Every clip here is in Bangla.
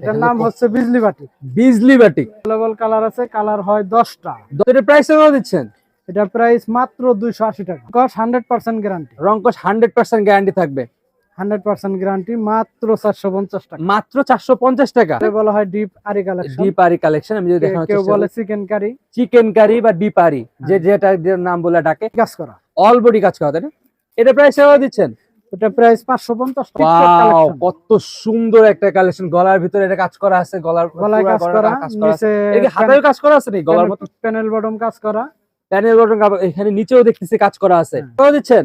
এটার নাম হচ্ছে বিজলি বাটি। বিজলি বাটিক অ্যাভেলেবল কালার আছে কালার হয় দশটা। এটার প্রাইস কত দিচ্ছেন? এটা প্রাইস মাত্র দুইশো আশি টাকা। কস হান্ড্রেড পার্সেন্ট গ্যারান্টি রংকশ হান্ড্রেড পার্সেন্ট গ্যারান্টি থাকবে। হান্ড্রেড পার্সেন্ট গ্যারান্টি মাত্র চারশো পঞ্চাশ টাকা। মাত্র চারশো পঞ্চাশ টাকা। এটা বলা হয় ডিপ আরি কালেকশন ডিপ আরি কালেকশন আমি যদি দেখানোর কেউ চেষ্টা বলে চিকেন কারি চিকেন কারি বা ডিপ আরি যে যেটা নাম বলে ডাকে। কাজ করা। অল বডি কাজ করা তাই না? এটা প্রাইস কত দিচ্ছেন? ওটা প্রাইস পাঁচশো পঞ্চাশ Wow, কত সুন্দর একটা কালেকশন গলার ভিতরে এটা কাজ করা আছে গলার গলায় কাজ করা নিচে হাতেও কাজ করা আছে নাকি? গলার মতো? প্যানেল বটম কাজ করা। প্যানেল বটন এখানে নিচেও দেখতেছি কাজ করা আছে। হ্যাঁ। কত দিচ্ছেন?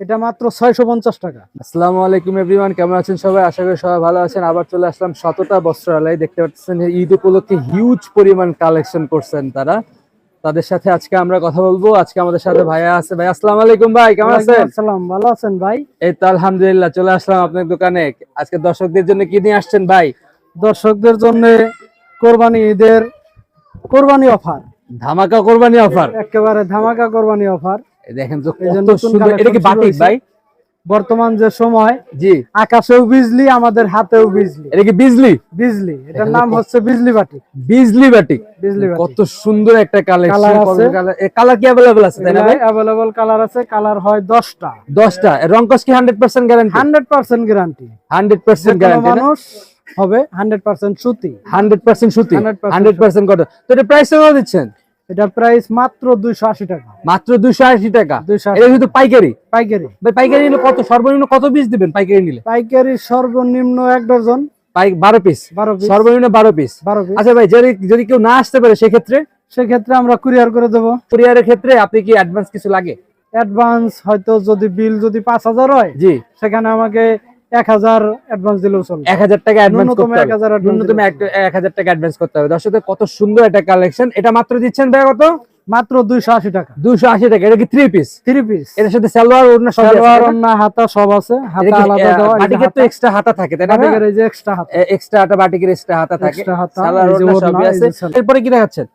এটা মাত্র ছয়শো পঞ্চাশ টাকা। আসসালামু আলাইকুম এভরিওয়ান কেমন আছেন সবাই? আশা করি সবাই ভালো আছেন। আবার চলে আসলাম শততা বস্ত্রালয়। দেখতে পাচ্ছেন ঈদ উপলক্ষে হিউজ পরিমাণ কালেকশন করছেন তারা। তাদের সাথে আজকে আমরা কথা বলব। আজকে আমাদের সাথে ভাইয়া আছে। ভাই আসসালাম আলাইকুম ভাই কেমন আছেন? আসসালাম ভালো আছেন ভাই? এই তো আলহামদুলিল্লাহ চলে আসলাম আপনার দোকানে। আজকে দর্শকদের জন্য কি নিয়ে আসছেন ভাই? দর্শকদের জন্য কোরবানি ঈদের কোরবানি অফার। ধামাকা কোরবানি অফার। একেবারে ধামাকা কোরবানি অফার। দেখেন তো এটা কি বাতিক বাটিক ভাই? বর্তমান যে সময় জি। আকাশেও বিজলি আমাদের হাতেও বিজলি। এটা কি বিজলি? বিজলি এটার নাম হচ্ছে বিজলি বাটি বিজলি বাটিক বিজলি বাটি কত সুন্দর একটা কালেকশন আছে। কালার কি অ্যাভেলেবল আছে তাই না ভাই? অ্যাভেলেবল কালার আছে কালার হয় দশটা। দশটা। রংকস কি? Hundred percent guarantee hundred percent guarantee hundred percent guarantee মানুষ হবে হান্ড্রেড পার্সেন্ট সুতি। হান্ড্রেড পার্সেন্ট সুতি। 100% হান্ড্রেড পার্সেন্ট কত? তো এটা প্রাইস কত দিচ্ছেন? প্রাইস মাত্র দুইশো আশি টাকা। মাত্র দুশো আশি টাকা। এটা শুধু পাইকারি? পাইকারি। ভাই পাইকারি নিলে কত? সর্বনিম্ন কত পিস দিবেন পাইকারি নিলে? পাইকারি সর্বনিম্ন এক ডজন। বারো পিস সর্বনিম্ন বারো পিস আচ্ছা ভাই যদি যদি কেউ না আসতে পারে সেক্ষেত্রে? সেক্ষেত্রে আমরা কুরিয়ার করে দেবো। কুরিয়ারের ক্ষেত্রে আপনি কি অ্যাডভান্স কিছু লাগে? অ্যাডভান্স হয়তো যদি বিল যদি পাঁচ হাজার হয় জি। সেখানে আমাকে অ্যাডভান্স দিলেও চলবে। টাকা অ্যাডভান্স করতে হবে। ন্যূনতম দিতে এক- এক হাজার টাকা অ্যাডভান্স করতে হবে। দর্শকদের কত সুন্দর একটা কালেকশন এটা মাত্র দিচ্ছেন ভাই কত? মাত্র দুইশো আশি টাকা। দুশো আশি টাকা। এটা কি থ্রি পিস থ্রি পিস এটার সাথে সালোয়ার ওড়না সব সালোয়ার ওড়না হাতা সব আছে। হাতা আলাদা দেওয়া বাটিকের তো এক্সট্রা হাতা থাকে তাই না বাটিকের এই যে এক্সট্রা হাতা। এক্সট্রা হাতা বাটিকের এক্সট্রা হাতা থাকে। সালোয়ার ওড়না ওড়না, সবই আছে। এরপরে কি দেখাচ্ছেন?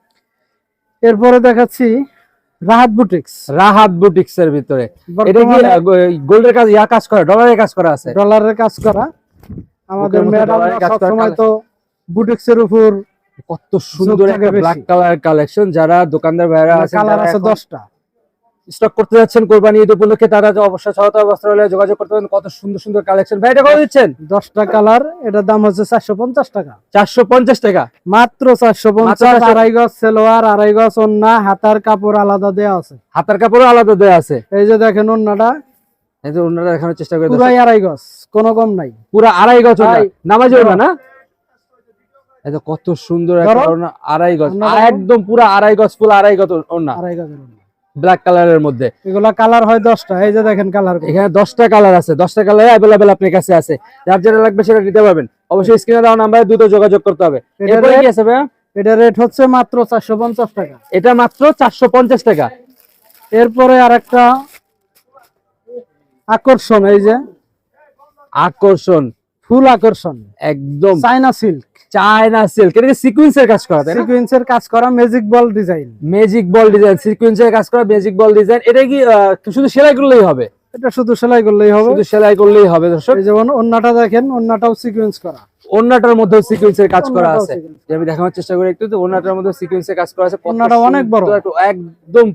এরপরে দেখাচ্ছি রাহাত বুটিক্স। রাহাত বুটিক্স এর ভিতরে এটা কি গোল্ডের কাজ ইয়া কাজ করা ডলারের কাজ করা আছে? ডলারের কাজ করা। আমাদের ম্যাডাম সব কালার। তো বুটিক্স এর উপর কত সুন্দর একটা ব্ল্যাক কালার কালেকশন যারা দোকানদার ভাইরা আছে কালার আছে দশটা। স্টক করতে যাচ্ছেন কোরবানি ঈদ উপলক্ষে তারা যে অবশ্যই ছয়তা বস্ত্রালয়ে যোগাযোগ করতে পারেন কত সুন্দর সুন্দর কালেকশন ভাই এটা কত দিচ্ছেন? দশটা কালার এটার দাম হচ্ছে চারশো পঞ্চাশ টাকা। চারশো পঞ্চাশ টাকা? মাত্র চারশো পঞ্চাশ 450 আড়াই গজ সেলোয়ার আড়াই গজ ওন্না হাতার কাপড় আলাদা দেওয়া আছে। হাতার কাপড়ও আলাদা দেওয়া আছে? এই যে দেখেন ওন্নাটা এই যে ওনারা দেখানোর চেষ্টা করে পুরাই আড়াই গজ কোনো কম নাই। পুরো আড়াই গজ ওড়না। ভাই, নামাজি ওড়না ধরো। না? এই কত সুন্দর একটা আড়াই গজ একদম পুরো আড়াই গজ ফুল আড়াই গজ ওড়না আড়াই ওন্না। ব্ল্যাক কালারের মধ্যে। এগুলা কালার হয় দশটা এই যে দেখেন কালার এখানে দশটা কালার আছে দশটা কালার অ্যাভেলেবেল আপনার কাছে আছে। যার যেটা লাগবে সেটা নিতে পারবেন। অবশ্যই স্ক্রিনে দেওয়া নাম্বারে দ্রুত যোগাযোগ করতে হবে। এটা এরপরে কি আছে ভাইয়া? এটা রেট হচ্ছে মাত্র চারশো পঞ্চাশ টাকা। এটা মাত্র চারশো পঞ্চাশ টাকা। এরপরে আরেকটা আকর্ষণ এই যে। আকর্ষণ। ফুল আকর্ষণ। একদম। China silk. China silk. এটা সিকুয়েন্সের কাজ করা সিকুয়েন্সের কাজ করা magic ball design magic ball design সিকুয়েন্সের কাজ করা ম্যাজিক বল ডিজাইন এটা কি শুধু সেলাই করলেই হবে? এটা শুধু সেলাই করলেই হবে। শুধু সেলাই করলেই হবে দর্শক। এই যেমন অন্যটা দেখেন অন্যটাও সিকুয়েন্স করা। ওন্নাটার মধ্যে সিকুয়েন্সের কাজ করা আছে। আমি দেখানোর চেষ্টা করি একটু তো ওন্নাটার মধ্যে সিকুয়েন্সের কাজ করা আছে। ওন্নাটা অনেক বড়। একদম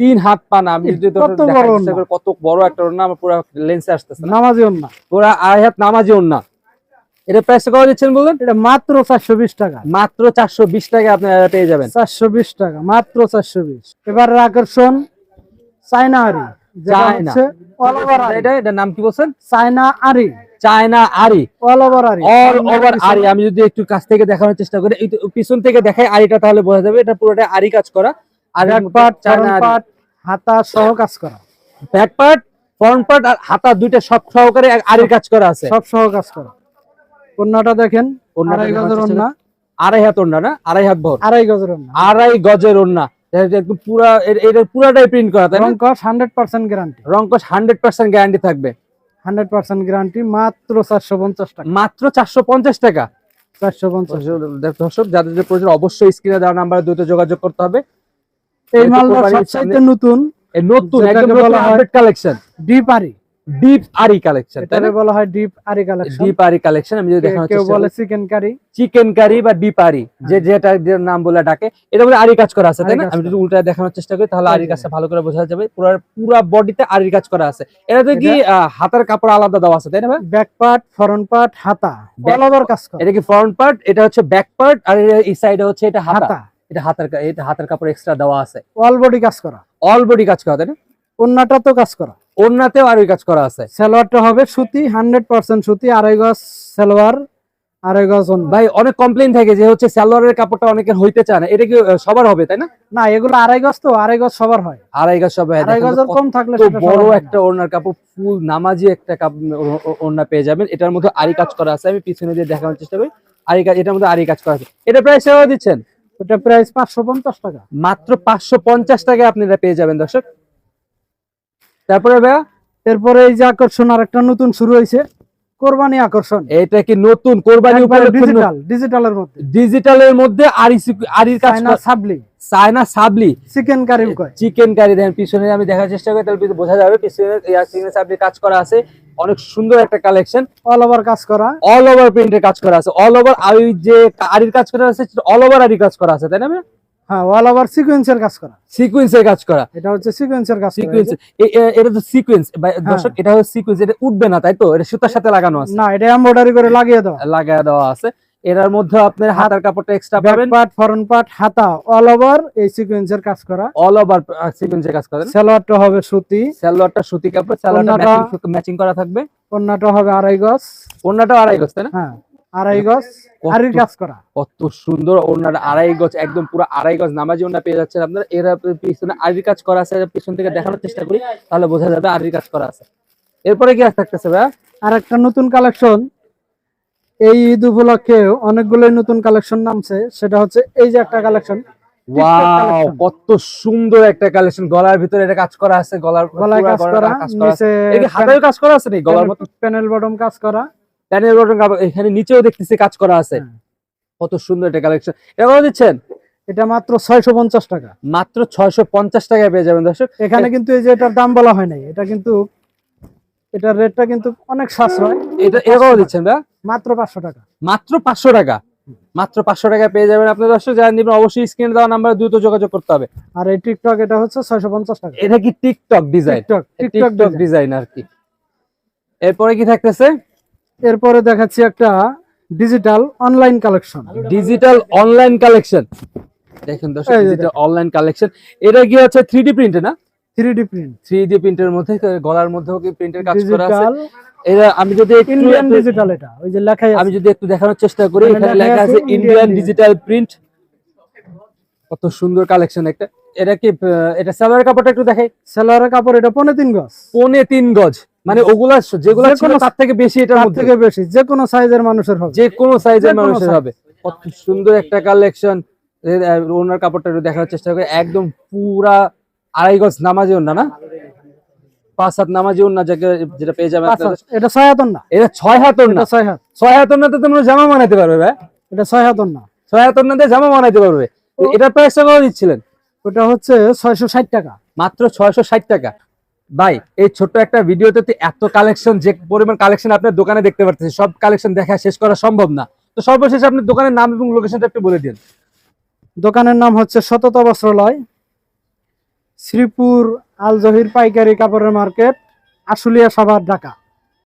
তিন হাত পানা। কত বড় একটা ওড়না পুরো লেন্সে আসতেছে নামাজি পুরো আড়াই হাত নামাজি ওড়না। এটা প্রাইস কত দিচ্ছেন বললেন? এটা মাত্র চারশো বিশ টাকা। মাত্র চারশো বিশ টাকা আপনারা পেয়ে যাবেন। চারশো বিশ টাকা মাত্র চারশো বিশ। আকর্ষণ চায়না আরি যেটা চায়না। হচ্ছে all over আরি। এটা নাম কি বলছেন? চায়না আরি। চায়না আরি। অল ওভার আরি। অল ওভার আরি আমি যদি একটু কাছ থেকে দেখানোর চেষ্টা করি পিছন থেকে দেখাই আরিটা তাহলে বোঝা যাবে এটা পুরোটা আরি কাজ করা। আর ব্যাক চায়না পার্ট হাতা সহ কাজ করা। ব্যাক ফ্রন্ট পার্ট আর হাতা দুইটা সব সহকারে কাজ করা আছে। সব সহ কাজ করা। ওন্নাটা দেখেন আড়াই গজের চেষ্টা ওন্না আড়াই হাত ওড়না না? আড়াই হাত ভর। আড়াই গজের ওন্না আড়াই গজের ওড়না। একদম পুরা এর- পুরাটাই প্রিন্ট করা তাই হান্ড্রেড পার্সেন্ট গ্যারান্টি রংকশ হান্ড্রেড পার্সেন্ট গ্যারান্টি থাকবে। হান্ড্রেড পার্সেন্ট গ্যারান্টি মাত্র চারশো পঞ্চাশ টাকা। মাত্র চারশো পঞ্চাশ টাকা। চারশো পঞ্চাশ। দর্শক যাদের প্রয়োজন অবশ্যই স্ক্রিনে দেওয়া নাম্বারে দ্রুত যোগাযোগ করতে হবে। এই মালটা সবচাইতে নতুন। এই নতুন একদম বলা হয়- কালেকশন ডিপ আরি ডিপ আরি কালেকশন না? বলা হয় ডিপ আরি কালেকশন ডিপ আরি কালেকশন আমি যদি দেখানোর কেউ চেষ্টা বলে চিকেন কারি চিকেন কারি বা ডিপ আরি যে যেটা নাম বলে ডাকে এটা বলে আরি কাজ করা আছে তাই না? আমি যদি উল্টা দেখানোর চেষ্টা করি তাহলে আরি। কাজটা ভালো করে বোঝা যাবে। পুরো পুরো বডিতে আরির কাজ করা আছে। এটাতে কি হাতের কাপড় আলাদা দেওয়া আছে তাই না ভাই? ব্যাক পার্ট ফরন্ট পার্ট হাতা। অল ওভার কাজ করে। এটা কি ফ্রন্ট পার্ট এটা হচ্ছে ব্যাক পার্ট আর এই সাইডে হচ্ছে এটা হাতা। এটা হাতের এটা হাতের কাপড় এক্সট্রা দেওয়া আছে। অল বডি কাজ করা। অল বডি কাজ করা তাই না? অন্যটা তো কাজ করা। ওড়নাতেও আরই কাজ করা আছে। সালোয়ারটা হবে সুতি হান্ড্রেড পার্সেন্ট সুতি আড়াই গজ সালোয়ার আড়াই গজ ভাই অনেক কমপ্লেইন থাকে যে হচ্ছে সালোয়ারের কাপড়টা অনেকের হইতে চায় না। এটা কি সবার হবে তাই না? না এগুলো আড়াই গজ তো আড়াই গজ সবার হয়। আড়াই গজ সবাই আড়াই গজের কম থাকলে বড়। একটা ওড়নার কাপড় ফুল নামাজি একটা ওড়না পেয়ে যাবেন। এটার মধ্যে আরি কাজ করা আছে। আমি পিছনে দিয়ে দেখানোর চেষ্টা করি। আরি কাজ এটার মধ্যে আরি কাজ করা আছে। এটা প্রায় সেবা দিচ্ছেন? ওটা প্রাইস পাঁচশো পঞ্চাশ টাকা। মাত্র পাঁচশো পঞ্চাশ টাকায় আপনি এটা পেয়ে যাবেন দর্শক। তারপরে ভাইয়া এরপরে এই যে আকর্ষণ আর একটা নতুন শুরু হয়েছে। কোরবানি আকর্ষণ। এটা কি নতুন? কোরবানি ডিজিটাল ডিজিটালের মধ্যে। ডিজিটালের মধ্যে আরি আরির কাজ সাবলি। চায়না সাবলি। চিকেন কারি চিকেন কারি দেখেন পিছনে আমি দেখার চেষ্টা করি তাহলে বোঝা যাবে পিছনে চিকেন সাবলি কাজ করা আছে। অনেক সুন্দর একটা কালেকশন অল ওভার কাজ করা। অল ওভার প্রিন্টের কাজ করা আছে। অল ওভার আর যে আরির কাজ করা আছে অল ওভার আরি কাজ করা আছে তাই না হ্যাঁ অল ওভার সিকোয়েন্সের কাজ করা। সিকোয়েন্সের কাজ করা। এটা হচ্ছে সিকোয়েন্সের কাজ করা সিকোয়েন্স এটা তো সিকোয়েন্স দর্শক এটা হচ্ছে সিকোয়েন্স এটা উঠবে না তাই তো? এটা সুতার সাথে লাগানো আছে। না এটা এমব্রয়ডারি করে লাগিয়ে দেওয়া। লাগায় দেওয়া আছে। এটার মধ্যে আপনার হাতার কাপড়টা এক্সট্রা ব্যাক পাবেন। পার্ট ফরন্ট পার্ট হাতা অল ওভার এই সিকোয়েন্সের কাজ করা। অল ওভার সিকোয়েন্সের কাজ করেন সালোয়ারটা হবে সুতি। সালোয়ারটা সুতি কাপড় সালোয়ারটা ম্যাচিং করা থাকবে। হবে আড়াই গজ। আড়াই গজ তাই না? হ্যাঁ। আড়াই গজ কাজ করা। কত সুন্দর ওনার আড়াই গজ একদম পুরো আড়াই গজ নামাজি ওনা পেয়ে যাচ্ছেন আপনার। এরা পিছনে আড়ির কাজ করা আছে পিছন থেকে দেখানোর চেষ্টা করি তাহলে বোঝা যাবে আড়ির কাজ করা আছে। এরপরে কি থাকতেছে ভাইয়া? আর একটা নতুন কালেকশন। এই ঈদ উপলক্ষে অনেকগুলো নতুন কালেকশন নামছে সেটা হচ্ছে এই যে একটা কালেকশন ওয়াও কত সুন্দর একটা কালেকশন। গলার ভিতরে এটা কাজ করা আছে গলার গলায় কাজ করা। নিচে এই কাজ করা আছে নাকি? গলার মতো? প্যানেল বটম কাজ করা। প্যানেল বটন এখানে নিচেও দেখতেছি কাজ করা আছে। হ্যাঁ। কত সুন্দর একটা কালেকশন এটা কত দিচ্ছেন? এটা মাত্র ছয়শো পঞ্চাশ টাকা। মাত্র ছয়শো পঞ্চাশ টাকায় পেয়ে যাবেন দর্শক। এখানে কিন্তু এই যে এটার দাম বলা হয় নাই এটা কিন্তু এটার রেটটা কিন্তু অনেক সাশ্রয় এটা কত দিচ্ছেন ভাইয়া মাত্র পাঁচশো টাকা। মাত্র পাঁচশো টাকা। মাত্র পাঁচশো টাকা পেয়ে যাবেন আপনার দর্শক। যারা নিবেন অবশ্যই স্ক্রিনে দেওয়া নাম্বার দ্রুত যোগাযোগ করতে হবে। আর এই টিকটক এটা হচ্ছে ছয়শো পঞ্চাশ টাকা। এটা কি TikTok design TikTok TikTok design আর কি। এরপরে কি থাকতেছে? এরপরে দেখাচ্ছি একটা digital online collection digital online collection দেখেন দর্শক ডিজিটাল অনলাইন কালেকশন এটা কি হচ্ছে থ্রি ডি প্রিন্টে না? Three D print three D প্রিন্টের মধ্যে গলার মধ্যেও কি প্রিন্টের কাজ করা আছে? এটা আমি যদি একটু ইন্ডিয়ান ডিজিটাল এটা ওই যে লেখাই আমি যদি একটু দেখানোর চেষ্টা করি এখানে লেখা লেখা আছে আছে ইন্ডিয়ান ডিজিটাল প্রিন্ট কত সুন্দর কালেকশন একটা। এটা কি এটা সালোয়ার কাপড়টা একটু দেখাই। সালোয়ারের কাপড় এটা পনেরো তিন গজ। পনে তিন গজ। মানে ওগুলা যেগুলো ছিল তার থেকে বেশি এটার মধ্যে। থেকে বেশি যে কোনো সাইজের মানুষের হবে। যে কোনো সাইজের মানুষের হবে। কত সুন্দর একটা কালেকশন ওনার কাপড়টা দেখার চেষ্টা করে। একদম পুরা আড়াই গজ নামাজি ওনা না? পাঁচ হাত নামাজি ওনা যাকে যেটা পেয়ে যাবে। হাত। এটা ছয় হাতন না এটা ছয় হাত এটা ওনা ছয় হাত। ছয় হাত ওনাতে তোমরা জামা বানাইতে পারবে ভাই। এটা ছয় হাতন না ছয় হাত ওনাতে জামা বানাইতে পারবে। তো এটার প্রাইস কত দিচ্ছিলেন? ওটা হচ্ছে ছয়শো ষাট টাকা। মাত্র ছয়শো ষাট টাকা। ভাই, এই ছোট্ট একটা ভিডিওতে এত কালেকশন যে পরিমাণ কালেকশন আপনার দোকানে দেখতে পারতেছি সব কালেকশন দেখা শেষ করা সম্ভব না। তো সর্বশেষ আপনি দোকানের নাম এবং লোকেশনটা একটু বলে দিন। দোকানের নাম হচ্ছে সততা বস্ত্রালয়, শ্রীপুর আল জহির পাইকারি কাপড়ের মার্কেট, আশুলিয়া সভার ঢাকা।